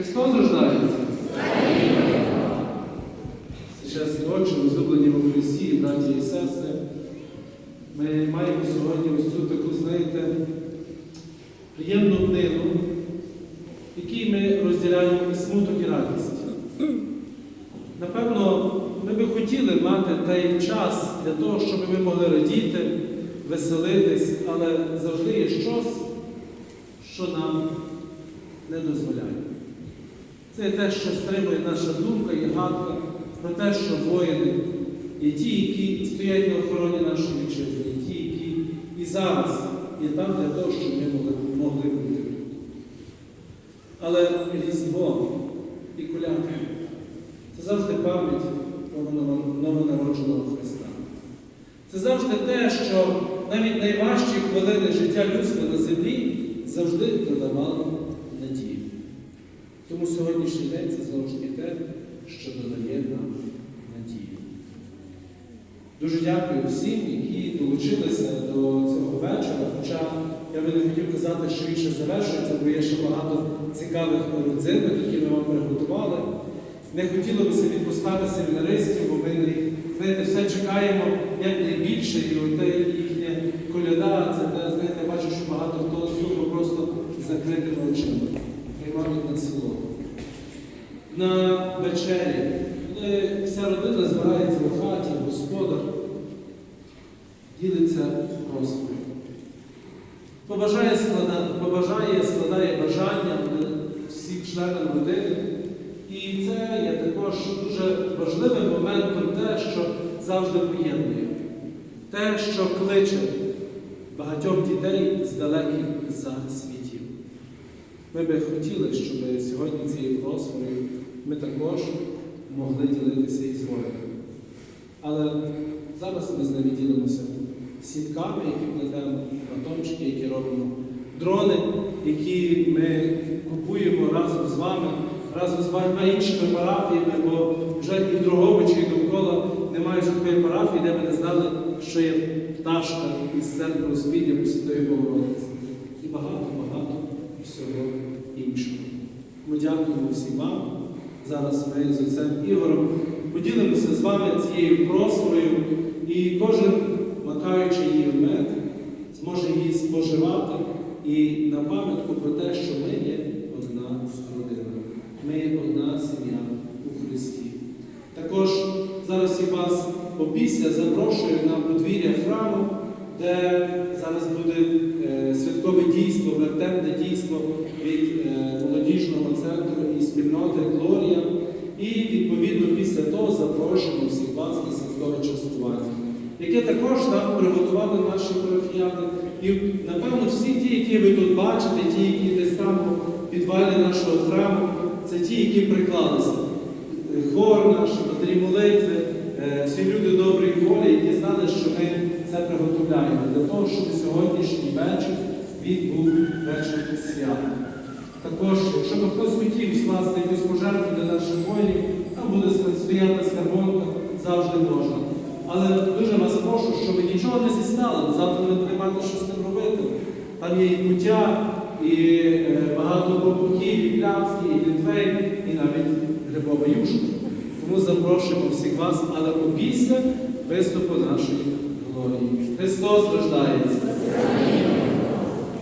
Христос рождається. Чесні очі, розлюблені в Христі, браті і сестри. Ми маємо сьогодні ось цю таку, знаєте, приємну книгу, в якій ми розділяємо і смуток і радість. Напевно, ми би хотіли мати той час для того, щоб ми могли радіти, веселитись, але завжди є щось, що нам не дозволяє. Це те, що стримує наша думка і гадка про те, що воїни є ті, які стоять на охороні нашої вітчизни, є ті, які і зараз є там для того, щоб ми могли, могли бути. Але Різдво і коляда це завжди пам'ять про новонародженого Христа. Це завжди те, що навіть найважчі хвилини життя людства на землі завжди додавали. Тому сьогоднішній день це завжди те, що додає нам надію. Дуже дякую всім, які долучилися до цього вечора. Хоча я би не хотів казати, що він ще завершується, бо є ще багато цікавих родзинок, які ми вам приготували. Не хотілося б відпускати семінаристів, бо ми знаєте, все чекаємо як найбільше, і оте їхня коляда, це те, знаєте, я бачу, що багато хто слухав просто закритими очима. Приймав їх на село. На вечері, коли вся родина збирається в хаті, господар ділиться розповідь. Побажає, склада, побажає, складає бажання всім членам родини. І це є також дуже важливим моментом те, що завжди поєднує. Те, що кличе багатьох дітей з далеких за світів. Ми би хотіли, щоб сьогодні цією просвою ми також могли ділитися із воїнами. Але зараз ми з ними ділимося сітками, які плетемо, батончики, які робимо, дрони, які ми купуємо разом з вами, разом з багатьма іншими парафіями, бо вже і в Дрогобичі, і довкола немає такої парафії, де ми не знали, що є пташка із церкви Успіння Святої Богородиці. І багато-багато дякуємо всім вам. Зараз ми з отцем Ігорем поділимося з вами цією просьбою, і кожен, макаючи її в мед, зможе її споживати і на пам'ятку про те, що ми є одна родина. Ми є одна сім'я у Христі. Також зараз і вас опісля запрошую на подвір'я храму, де зараз буде е, святкове дійство, вертепне дійство від е, центру і спільноти Глорія. І відповідно після того запрошуємо всіх вас на святкове частування, яке також нам приготували наші парафіяни. І напевно всі ті, які ви тут бачите, ті, які десь там у підвалі нашого храму, це ті, які приклалися. Хор наш, матері молитви, е, всі люди доброї волі, які знали, що ми це приготовляємо для того, щоб сьогоднішній вечір він був вечір свята. Також, якщо хтось хотів скласти якусь пожертву для наших воїнів, там буде стояти скарбонка, завжди можна. Але дуже вас прошу, щоб ви нічого не зістали, завтра не буде мати що з тим робити. Там є і пуття, і е, багато бабухів, і пляцки, і літвей, і навіть грибова юшка. Тому запрошуємо всіх вас, але опісля виступу нашої глорії. Христос рождається!